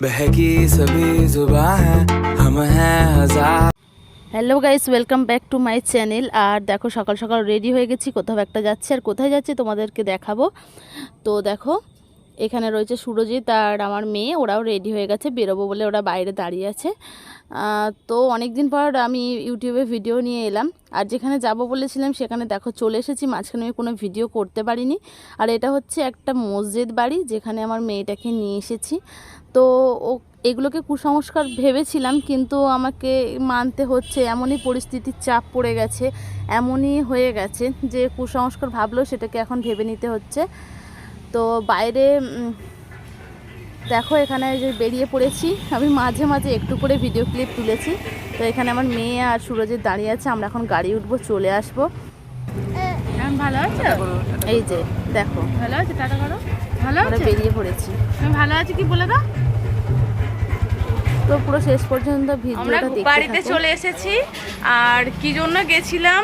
बहकी सभी जुबा है हम हैं हजार hello guys welcome back to my channel আর দেখো সকাল সকাল রেডি হয়ে গেছি কোথাও একটা যাচ্ছি আর কোথায় যাচ্ছি তোমাদেরকে দেখাবো তো দেখো এখানে রয়েছে সুরজিৎ আর আমার মেয়ে, ওরাও রেডি হয়ে গেছে, বেরোবো বলে ওরা বাইরে দাঁড়িয়ে আছে। তো অনেক দিন পর আমি ইউটিউবে ভিডিও নিয়ে এলাম। আর যেখানে যাব বলেছিলাম, সেখানে দেখো চলে এসেছি, মাঝখানে আমি কোনো ভিডিও করতে পারিনি। আর এটা হচ্ছে একটা মসজিদ বাড়ি, যেখানে আমার মেয়েটাকে নিয়ে এসেছি। তো ও, এগুলোকে কুসংস্কার ভেবেছিলাম, কিন্তু আমাকে মানতে হচ্ছে, এমনই পরিস্থিতির চাপ পড়ে গেছে, এমনই হয়ে গেছে যে কুসংস্কার ভাবলেও সেটাকে এখন ভেবে নিতে হচ্ছে। তো বাইরে দেখো এখানে যে বেরিয়ে পড়েছি। আমি মাঝে মাঝে একটু করে ভিডিও ক্লিপ তুলেছি। তো এখানে আমার মেয়ে আর সুরজের দাঁড়িয়ে আছে আমরা এখন গাড়ি উঠবো চলে আসব। এখন ভালো আছো? এই যে দেখো। ভালো আছে? টাটা করো। ভালো আছে? বেরিয়ে পড়েছি। তুমি ভালো আছে কি বলে দাও? তো পুরো শেষ পর্যন্ত ভিডিওটা দেখতে বাড়িতে চলে এসেছি। আর কি জন্য গেছিলাম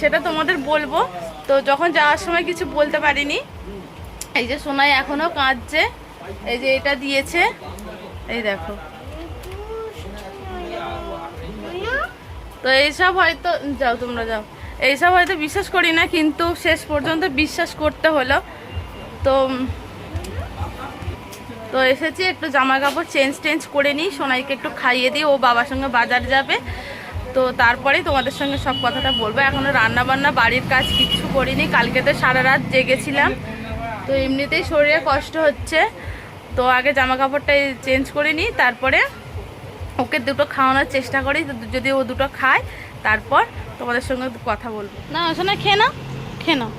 সেটা তোমাদের বলব। তো যখন যাওয়ার সময় কিছু বলতে পারিনি এই যে সোনাই এখনও কাঁদছে। এই যে এটা দিয়েছে। এই দেখো। তো এইসব হয়তো যাও তোমরা যাও। এইসব হয়তো বিশ্বাস করি না, কিন্তু শেষ পর্যন্ত বিশ্বাস করতে হলো। তো তো এসেছি, একটু জামা কাপড় চেঞ্জ টেঞ্জ করে নিই। সোনাইকে একটু খাইয়ে দিই। ও বাবার সঙ্গে বাজার যাবে। তো তারপরেই তোমাদের সঙ্গে সব কথাটা বলব। এখনও রান্না বান্না বাড়ির কাজ কিচ্ছু করিনি। কালকে তো সারা রাত জেগেছিলাম। তো এমনিতেই শরীরে কষ্ট হচ্ছে। তো আগে জামা কাপড়টাই চেঞ্জ করে নিই তারপরে ওকে দুটো খাওয়ানোর চেষ্টা করি যদি ও দুটো খায় তারপর তোমাদের সঙ্গে কথা বলব। না শোনা খেয়ে নাও খেয়ে নাও।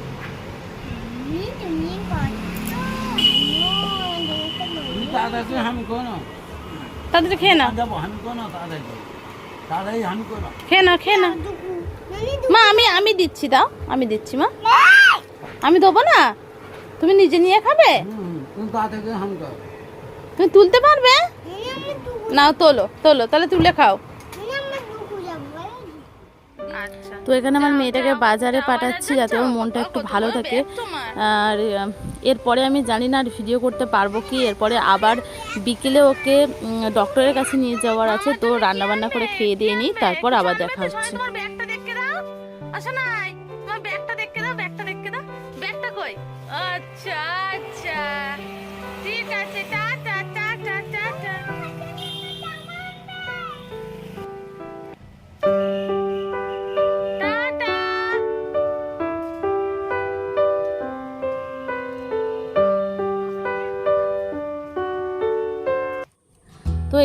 তাদের খেয়ে না। খেয়ে না না। মা আমি আমি দিচ্ছি দাও। আমি দিচ্ছি মা। আমি দেবো না? তুমি নিজে নিয়ে খাবে? তুমি তুলতে পারবে? না তোলো তোলো তাহলে তুলে খাও। তো এখানে আমার মেয়েটাকে বাজারে পাঠাচ্ছি যাতে ওর মনটা একটু ভালো থাকে। আর এরপরে আমি জানি না আর ভিডিও করতে পারব কি। এরপরে আবার বিকেলে ওকে ডক্টরের কাছে নিয়ে যাওয়ার আছে তো রান্না বান্না করে খেয়ে দিয়ে নিই তারপর আবার দেখা হচ্ছে। আচ্ছা আচ্ছা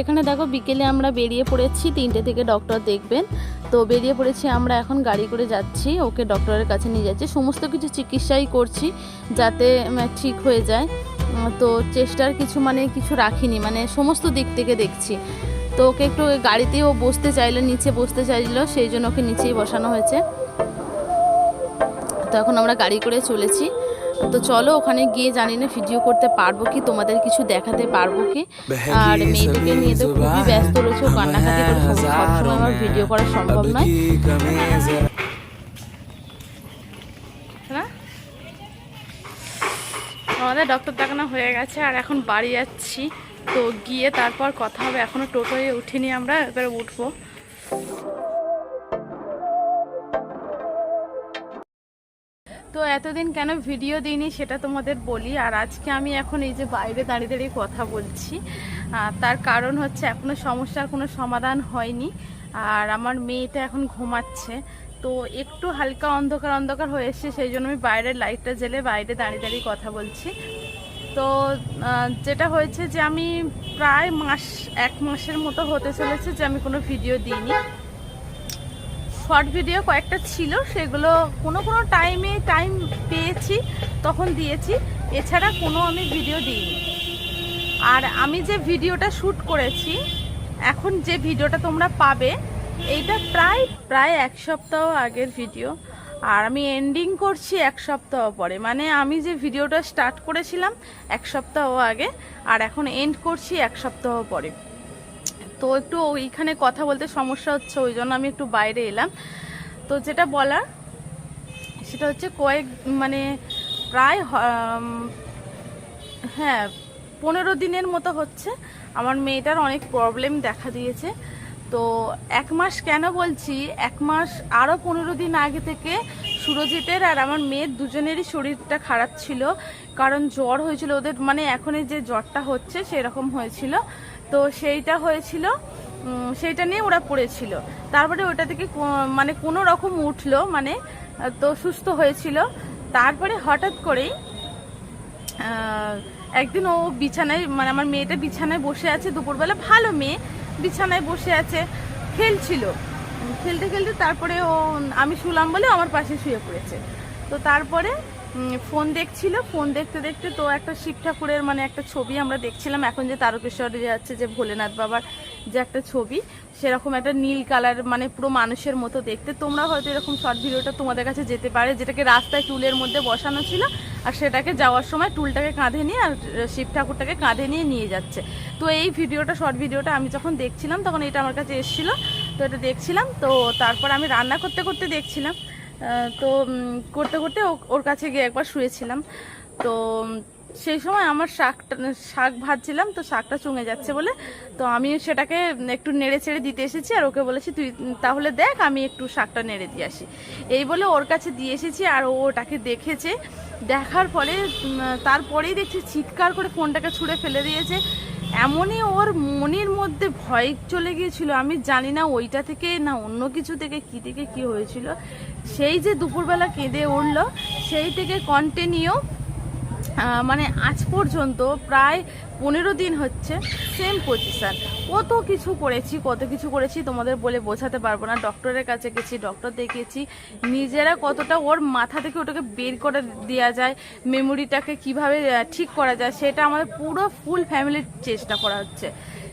এখানে দেখো বিকেলে আমরা বেরিয়ে পড়েছি, তিনটে থেকে ডক্টর দেখবেন। তো বেরিয়ে পড়েছি আমরা, এখন গাড়ি করে যাচ্ছি, ওকে ডক্টরের কাছে নিয়ে যাচ্ছি। সমস্ত কিছু চিকিৎসাই করছি যাতে ঠিক হয়ে যায়। তো চেষ্টার কিছু মানে কিছু রাখিনি মানে সমস্ত দিক থেকে দেখছি। তো ওকে একটু ওই গাড়িতেই ও বসতে চাইলো, নিচে বসতে চাইলো, সেই জন্য ওকে নিচেই বসানো হয়েছে। তো এখন আমরা গাড়ি করে চলেছি। তো চলো ওখানে গিয়ে জানি না ভিডিও করতে পারব কি তোমাদের কিছু দেখাতে পারব কি? আর মেয়েটিকে নিয়ে তো খুবই ব্যস্ত রয়েছে কান্নাকাটি করে আমার ভিডিও করা সম্ভব নয়। হ্যাঁ? আমাদের ডক্টর দেখানো হয়ে গেছে আর এখন বাড়ি যাচ্ছি। তো গিয়ে তারপর কথা হবে এখনও টোটোয় উঠিনি আমরা এবার উঠবো। এতদিন কেন ভিডিও দিইনি সেটা তোমাদের বলি। আর আজকে আমি এখন এই যে বাইরে দাঁড়িয়ে দাঁড়িয়ে কথা বলছি তার কারণ হচ্ছে এখনও সমস্যার কোনো সমাধান হয়নি। আর আমার মেয়েটা এখন ঘুমাচ্ছে, তো একটু হালকা অন্ধকার অন্ধকার হয়ে এসছে, সেই জন্য আমি বাইরের লাইটটা জেলে বাইরে দাঁড়িয়ে দাঁড়িয়ে কথা বলছি। তো যেটা হয়েছে যে আমি প্রায় মাস, এক মাসের মতো হতে চলেছে যে আমি কোনো ভিডিও দিইনি। শর্ট ভিডিও কয়েকটা ছিল, সেগুলো কোনো কোনো টাইমে টাইম পেয়েছি, তখন দিয়েছি। এছাড়া কোনো আমি ভিডিও দিইনি। আর আমি যে ভিডিওটা শ্যুট করেছি, এখন যে ভিডিওটা তোমরা পাবে, এইটা প্রায় প্রায় এক সপ্তাহ আগের ভিডিও আর আমি এন্ডিং করছি এক সপ্তাহ পরে। মানে আমি যে ভিডিওটা স্টার্ট করেছিলাম এক সপ্তাহ আগে, আর এখন এন্ড করছি এক সপ্তাহ পরে। তো একটু ওইখানে কথা বলতে সমস্যা হচ্ছে, ওই জন্য আমি একটু বাইরে এলাম। তো যেটা বলার, সেটা হচ্ছে কয়েক মানে প্রায় হ্যাঁ পনেরো দিনের মতো হচ্ছে। আমার মেয়েটার অনেক প্রবলেম দেখা দিয়েছে। তো এক মাস কেন বলছি, এক মাস আরও পনেরো দিন আগে থেকে সুরজিতের আর আমার মেয়ের দুজনেরই শরীরটা খারাপ ছিল। কারণ জ্বর হয়েছিল ওদের মানে এখন যে জ্বরটা হচ্ছে, সেরকম হয়েছিল। তো সেইটা হয়েছিল সেইটা নিয়ে ওরা পড়েছিল। তারপরে ওটা থেকে মানে কোনো রকম উঠল মানে তো সুস্থ হয়েছিল। তারপরে হঠাৎ করেই একদিন ও বিছানায় মানে আমার মেয়েটা বিছানায় বসে আছে, দুপুরবেলা ভালো মেয়ে, বিছানায় বসে আছে, খেলছিল। খেলতে খেলতে তারপরে ও, আমি শুলাম বলে আমার পাশে শুয়ে পড়েছে। তো তারপরে ফোন দেখছিল, ফোন দেখতে দেখতে তো একটা শিব ঠাকুরের মানে একটা ছবি আমরা দেখছিলাম। এখন যে তারকেশ্বরে যাচ্ছে যে ভোলেনাথ বাবার যে একটা ছবি, সেরকম একটা নীল কালার মানে পুরো মানুষের মতো দেখতে। তোমরা হয়তো এরকম শর্ট ভিডিওটা তোমাদের কাছে যেতে পারে, যেটাকে রাস্তায় টুলের মধ্যে বসানো ছিল, আর সেটাকে যাওয়ার সময় টুলটাকে কাঁধে নিয়ে আর শিব ঠাকুরটাকে কাঁধে নিয়ে নিয়ে যাচ্ছে। তো এই ভিডিওটা শর্ট ভিডিওটা আমি যখন দেখছিলাম, তখন এটা আমার কাছে এসেছিল। তো এটা দেখছিলাম, তো তারপর আমি রান্না করতে করতে দেখছিলাম। তো করতে করতে ওর কাছে গিয়ে একবার শুয়েছিলাম। তো সেই সময় আমার শাকটা, শাক ভাজছিলাম, তো শাকটা চুঙে যাচ্ছে বলে। তো আমি সেটাকে একটু নেড়ে চেড়ে দিতে এসেছি আর ওকে বলেছি, তুই তাহলে দেখ, আমি একটু শাকটা নেড়ে দিয়ে আসি। এই বলে ওর কাছে দিয়ে এসেছি আর ও ওটাকে দেখেছে। দেখার পরে তারপরেই দেখছি চিৎকার করে ফোনটাকে ছুঁড়ে ফেলে দিয়েছে। এমনই ওর মনের মধ্যে ভয় চলে গিয়েছিল। আমি জানি না ওইটা থেকে না অন্য কিছু থেকে কি থেকে কি হয়েছিল। সেই যে দুপুরবেলা কেঁদে উঠল, সেই থেকে কন্টিনিউ মানে আজ পর্যন্ত প্রায় পনেরো দিন হচ্ছে সেম পজিশন কত কিছু করেছি, কত কিছু করেছি তোমাদের বলে বোঝাতে পারব না। ডক্টরের কাছে গেছি, ডক্টর দেখিয়েছি, নিজেরা কতটা ওর মাথা থেকে ওটাকে বের করে দেওয়া যায় মেমোরিটাকে কীভাবে ঠিক করা যায়, সেটা আমাদের পুরো ফুল ফ্যামিলির চেষ্টা করা হচ্ছে।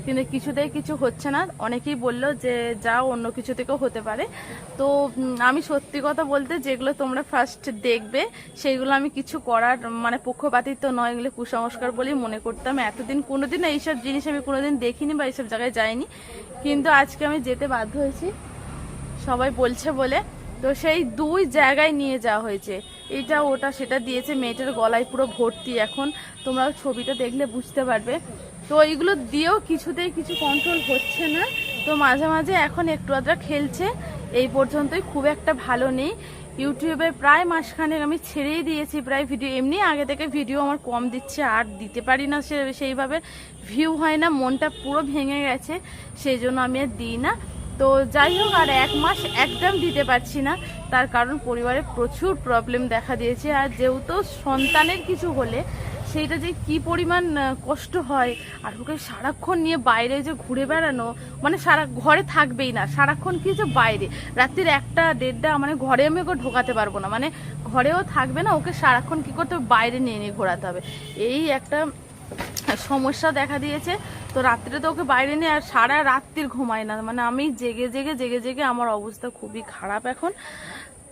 কিন্তু কিছুতেই কিছু হচ্ছে না। অনেকেই বলল যে, যাও, অন্য কিছু থেকেও হতে পারে। তো আমি সত্যি কথা বলতে, যেগুলো তোমরা ফার্স্ট দেখবে, সেইগুলো আমি কিছু করার মানে পক্ষপাতিত্ব নয় এগুলো কুসংস্কার বলেই মনে করতাম। এতদিন কোনোদিন এইসব জিনিস আমি কোনোদিন দেখিনি বা এইসব জায়গায় যাইনি। কিন্তু আজকে আমি যেতে বাধ্য হয়েছি। সবাই বলছে বলে। তো সেই দুই জায়গায় নিয়ে যাওয়া হয়েছে। এটা, ওটা, সেটা দিয়েছে। মেয়েটার গলায় পুরো ভর্তি এখন। তোমরা ছবিটা দেখলে বুঝতে পারবে। তো এইগুলো দিয়েও কিছুতেই কিছু কন্ট্রোল হচ্ছে না। তো মাঝে মাঝে এখন একটু আধটা খেলছে। এই পর্যন্তই খুব একটা ভালো নেই। ইউটিউবে প্রায় মাসখানেক আমি ছেড়েই দিয়েছি প্রায় ভিডিও এমনি আগে থেকে ভিডিও আমার কম দিচ্ছে, আর দিতে পারি না সে সেইভাবে ভিউ হয় না, মনটা পুরো ভেঙে গেছে, সেই জন্য আমি আর দিই না। তো যাই হোক, আর এক মাস একদম দিতে পারছি না। তার কারণ পরিবারে প্রচুর প্রবলেম দেখা দিয়েছে। আর যেহেতু সন্তানের কিছু হলে সেইটা যে কি পরিমাণ কষ্ট হয়। আর ওকে সারাক্ষণ নিয়ে বাইরে যে ঘুরে বেড়ানো মানে সারা ঘরে থাকবেই না, সারাক্ষণ কি যে বাইরে। রাত্রির একটা, দেড়টা মানে ঘরে আমি ওকে ঢোকাতে পারব না। মানে ঘরেও থাকবে না, ওকে সারাক্ষণ কি করতে হবে? বাইরে নিয়ে নিয়ে ঘোরাতে হবে। এই একটা সমস্যা দেখা দিয়েছে। তো রাত্রে তো ওকে বাইরে নিয়ে আর সারা রাত্রির ঘুমায় না। মানে আমি জেগে জেগে জেগে জেগে আমার অবস্থা খুবই খারাপ এখন।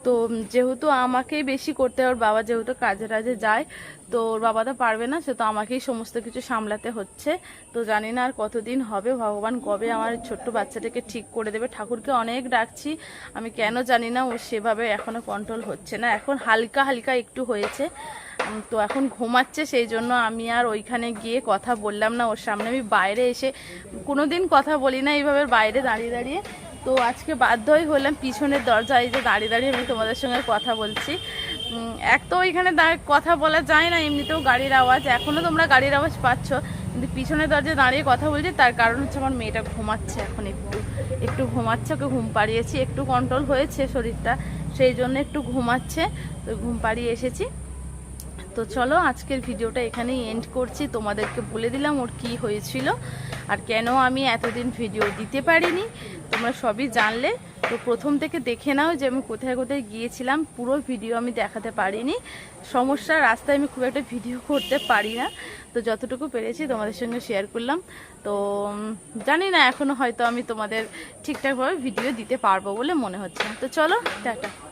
তো যেহেতু আমাকেই বেশি করতে ওর বাবা যেহেতু কাজে টাজে যায়, তো ওর বাবা তো পারবে না, সে তো আমাকেই সমস্ত কিছু সামলাতে হচ্ছে। তো জানি না আর কতদিন হবে, ভগবান কবে আমার ছোট্ট বাচ্চাটাকে ঠিক করে দেবে। ঠাকুরকে অনেক ডাকছি, আমি কেন জানি না, ও সেভাবে এখনও কন্ট্রোল হচ্ছে না। এখন হালকা হালকা একটু হয়েছে তো এখন ঘুমাচ্ছে, সেই জন্য আমি আর ওইখানে গিয়ে কথা বললাম না। ওর সামনে আমি বাইরে এসে কোনোদিন কথা বলি না, এইভাবে বাইরে দাঁড়িয়ে দাঁড়িয়ে তো আজকে বাধ্যই হলাম পিছনের দরজায় যে দাঁড়িয়ে দাঁড়িয়ে আমি তোমাদের সঙ্গে কথা বলছি। এক তো ওইখানে কথা বলা যায় না, এমনিতেও গাড়ির আওয়াজ এখনও তোমরা গাড়ির আওয়াজ পাচ্ছ, কিন্তু পিছনের দরজায় দাঁড়িয়ে কথা বলছি, তার কারণ হচ্ছে আমার মেয়েটা ঘুমাচ্ছে এখন একটু একটু ঘুমাচ্ছে, ওকে ঘুম পাড়িয়েছি, একটু কন্ট্রোল হয়েছে শরীরটা, সেই জন্য একটু ঘুমাচ্ছে, তো ঘুম পাড়িয়ে এসেছি। তো চলো, আজকের ভিডিওটা এখানেই এন্ড করছি। তোমাদেরকে বলে দিলাম ওর কি হয়েছিল আর কেন আমি এতদিন ভিডিও দিতে পারিনি। তোমরা সবই জানলে। তো প্রথম থেকে দেখে নাও যে আমি কোথায় কোথায় গিয়েছিলাম। পুরো ভিডিও আমি দেখাতে পারিনি। সমস্যা, রাস্তায় আমি খুব একটা ভিডিও করতে পারি না। তো যতটুকু পেরেছি তোমাদের সঙ্গে শেয়ার করলাম। তো জানি না এখনও হয়তো আমি তোমাদের ঠিকঠাকভাবে ভিডিও দিতে পারব বলে মনে হচ্ছে। তো চলো, টাটা।